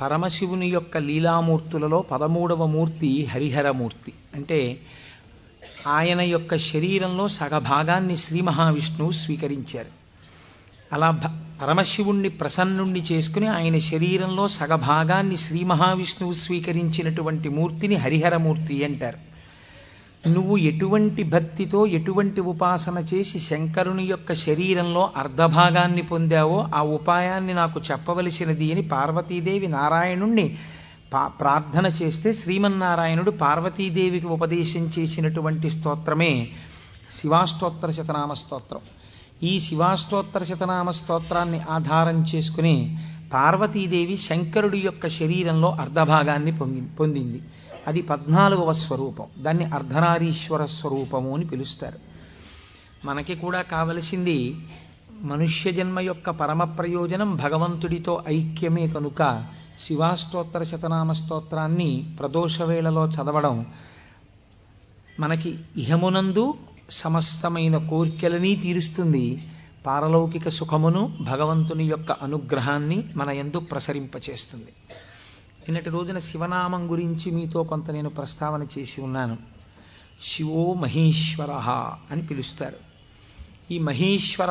పరమశివుని యొక్క లీలామూర్తులలో పదమూడవ మూర్తి హరిహరమూర్తి. అంటే ఆయన యొక్క శరీరంలో సగభాగాన్ని శ్రీ మహావిష్ణువు స్వీకరించారు. అలా భ- పరమశివుణ్ణి ప్రసన్నుణ్ణి చేసుకుని ఆయన శరీరంలో సగభాగాన్ని శ్రీ మహావిష్ణువు స్వీకరించినటువంటి మూర్తిని హరిహరమూర్తి అంటారు. నువ్వు ఎటువంటి భక్తితో ఎటువంటి ఉపాసన చేసి శంకరుని యొక్క శరీరంలో అర్ధభాగాన్ని పొందావో ఆ ఉపాయాన్ని నాకు చెప్పవలసినది అని పార్వతీదేవి నారాయణుణ్ణి పా ప్రార్థన చేస్తే శ్రీమన్నారాయణుడు పార్వతీదేవికి ఉపదేశం చేసినటువంటి స్తోత్రమే శివాష్టోత్తర శతనామ స్తోత్రం. ఈ శివాష్టోత్తర శతనామ స్తోత్రాన్ని ఆధారం చేసుకుని పార్వతీదేవి శంకరుడి యొక్క శరీరంలో అర్ధభాగాన్ని పొంగి పొందింది. అది పద్నాలుగవ స్వరూపం. దాన్ని అర్ధనారీశ్వర స్వరూపము అని పిలుస్తారు. మనకి కూడా కావలసింది మనుష్య జన్మ యొక్క పరమ ప్రయోజనం భగవంతుడితో ఐక్యమే కనుక శివాస్తోత్ర శతనామ స్తోత్రాన్ని ప్రదోషవేళలో చదవడం మనకి ఇహమునందు సమస్తమైన కోర్కెలని తీరుస్తుంది. పారలౌకిక సుఖమును భగవంతుని యొక్క అనుగ్రహాన్ని మన ఎందు ప్రసరింపచేస్తుంది. నిన్నటి రోజున శివనామం గురించి మీతో కొంత నేను ప్రస్తావన చేసి ఉన్నాను. శివో మహేశ్వర అని పిలుస్తారు. ఈ మహేశ్వర